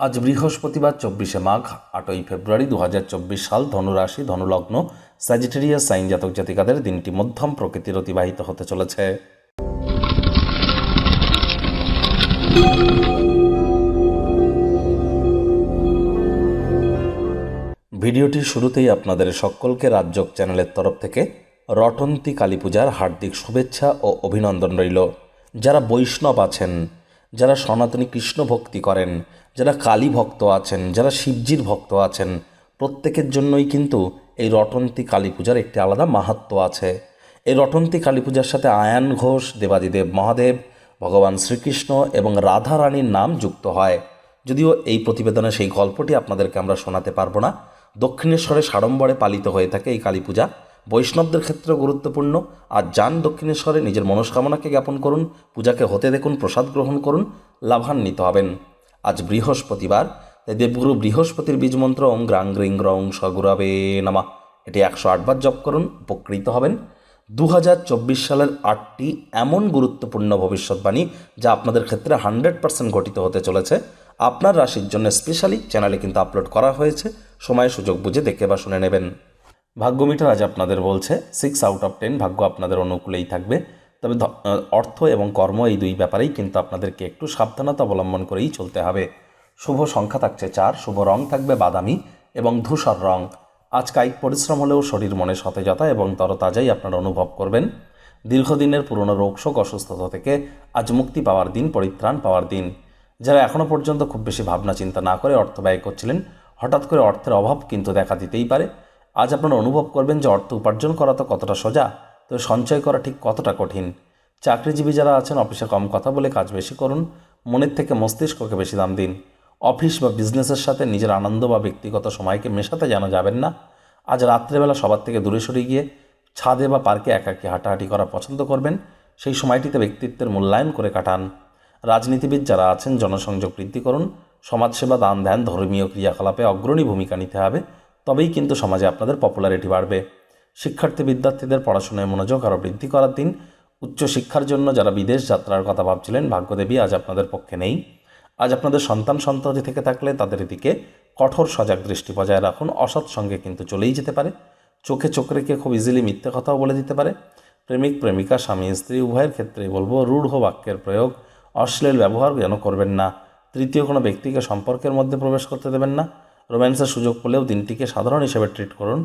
আজ বৃহস্পতিবার, চব্বিশে মাঘ, আটই ফেব্রুয়ারি দু হাজার চব্বিশ সাল ধনুরাশি, ধনুলগ্ন স্যাজিটেরিয়াস সাইন জাতক জাতিকাদের দিনটি মধ্যম প্রকৃতির অতিবাহিত হতে চলেছে। ভিডিওটির শুরুতেই আপনাদের সকলকে রাজ্যক চ্যানেলের তরফ থেকে রটন্তী কালী পূজার হার্দিক শুভেচ্ছা ও অভিনন্দন রইল। যারা বৈষ্ণব আছেন যারা সনাতনী কৃষ্ণ ভক্তি করেন, যারা কালী ভক্ত আছেন, যারা শিবজির ভক্ত আছেন, প্রত্যেকের জন্যই কিন্তু এই রটন্তী কালী পূজার একটি আলাদা মাহাত্ম আছে। এই রটন্তী কালী পূজার সাথে আয়ান ঘোষ, দেবাদিদেব মহাদেব, ভগবান শ্রীকৃষ্ণ এবং রাধা রানীর নাম যুক্ত হয়। যদিও এই প্রতিবেদনে সেই গল্পটি আপনাদেরকে আমরা শোনাতে পারব না। দক্ষিণেশ্বরে সাড়ম্বরে পালিত হয়ে থাকে এই কালী পূজা। বৈষ্ণবদের ক্ষেত্রে গুরুত্বপূর্ণ। আর যান দক্ষিণেশ্বরে নিজের মনস্কামনাকে জ্ঞাপন করুন, পূজাকে হতে দেখুন, প্রসাদ গ্রহণ করুন, লাভান্বিত হবেন। আজ বৃহস্পতিবার, তাই দেবগুরু বৃহস্পতির বীজ মন্ত্র ওম গ্রাং গ্রিং গ্রং সগুরাবে নামা। এটি একশো আটবার জপ করুন, উপকৃত হবেন। দু হাজার চব্বিশ সালের আটটি এমন গুরুত্বপূর্ণ ভবিষ্যৎবাণী যা আপনাদের ক্ষেত্রে হান্ড্রেড পার্সেন্ট ঘটিত হতে চলেছে। আপনার রাশির জন্য স্পেশালি চ্যানেলে কিন্তু আপলোড করা হয়েছে। সময়, সুযোগ বুঝে দেখে বা শুনে নেবেন। ভাগ্যমিটার আজ আপনাদের বলছে সিক্স আউট অফ টেন ভাগ্য আপনাদের অনুকূলেই থাকবে। তবে অর্থ এবং কর্ম এই দুই ব্যাপারেই কিন্তু আপনাদেরকে একটু সাবধানতা অবলম্বন করেই চলতে হবে। শুভ সংখ্যা থাকছে চার, শুভ রং থাকবে বাদামি এবং ধূসর রং। আজ কায়িক পরিশ্রম হলেও শরীর মনে সতেজতা এবং তরতাজাই আপনারা অনুভব করবেন। দীর্ঘদিনের পুরনো রোগশোক অসুস্থতা থেকে আজ মুক্তি পাওয়ার দিন, পরিত্রাণ পাওয়ার দিন। যারা এখনও পর্যন্ত খুব বেশি ভাবনা চিন্তা না করে অর্থ ব্যয় করছিলেন, হঠাৎ করে অর্থের অভাব কিন্তু দেখা দিতেই পারে। আজ আপনারা অনুভব করবেন যে অর্থ উপার্জন করা তো কতটা সোজা, তো সঞ্চয় করা ঠিক কতটা কঠিন। চাকরিজীবী যারা আছেন, অফিসে কম কথা বলে কাজ বেশি করুন, মনের থেকে মস্তিষ্ককে বেশি দাম দিন। অফিস বা বিজনেসের সাথে নিজের আনন্দ বা ব্যক্তিগত সময়কে মেশাতে যেন যাবেন না। আজ রাত্রেবেলা সবার থেকে দূরে সরে গিয়ে ছাদে বা পার্কে একাকী হাঁটাহাঁটি করা পছন্দ করবেন, সেই সময়টিতে ব্যক্তিত্বের মূল্যায়ন করে কাটান। রাজনীতিবিদ যারা আছেন, জনসংযোগ বৃদ্ধি করুন, সমাজসেবা, দান ধ্যান, ধর্মীয় ক্রিয়াকলাপে অগ্রণী ভূমিকা নিতে হবে। তবেই কিন্তু সমাজে আপনাদের পপুলারিটি বাড়বে। শিক্ষার্থী বিদ্যার্থীদের পড়াশোনায় মনোযোগ আরও বৃদ্ধি করার দিন উচ্চশিক্ষার জন্য যারা বিদেশ যাত্রার কথা ভাবছিলেন, ভাগ্যদেবী আজ আপনাদের পক্ষে নেই। আজ আপনাদের সন্তান সন্ততি থেকে থাকলে তাদের দিকে কঠোর সজাগ দৃষ্টি বজায় রাখুন। অসৎ সঙ্গে কিন্তু চলেই যেতে পারে। চোখে চোখ রেখে খুব ইজিলি মিথ্যে কথাও বলে দিতে পারে। প্রেমিক, প্রেমিকা, স্বামী, স্ত্রী, উভয়ের ক্ষেত্রেই বলব, রূঢ় বাক্যের প্রয়োগ, অশ্লীল ব্যবহার যেন করবেন না। তৃতীয় কোনো ব্যক্তিকে সম্পর্কের মধ্যে প্রবেশ করতে দেবেন না। রোম্যান্সের সুযোগ পেলেও দিনটিকে সাধারণ হিসেবে ট্রিট করুন।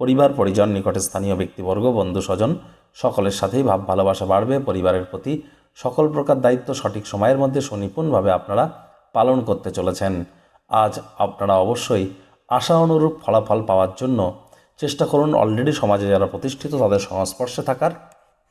পরিবার, পরিজন, নিকটে স্থানীয় ব্যক্তিবর্গ, বন্ধু, স্বজন, সকলের সাথেই ভাব, ভালোবাসা বাড়বে। পরিবারের প্রতি সকল প্রকার দায়িত্ব সঠিক সময়ের মধ্যে সুনিপুণভাবে আপনারা পালন করতে চলেছেন। আজ আপনারা অবশ্যই আশা অনুরূপ ফলাফল পাওয়ার জন্য চেষ্টা করুন। অলরেডি সমাজে যারা প্রতিষ্ঠিত, তাদের সংস্পর্শে থাকার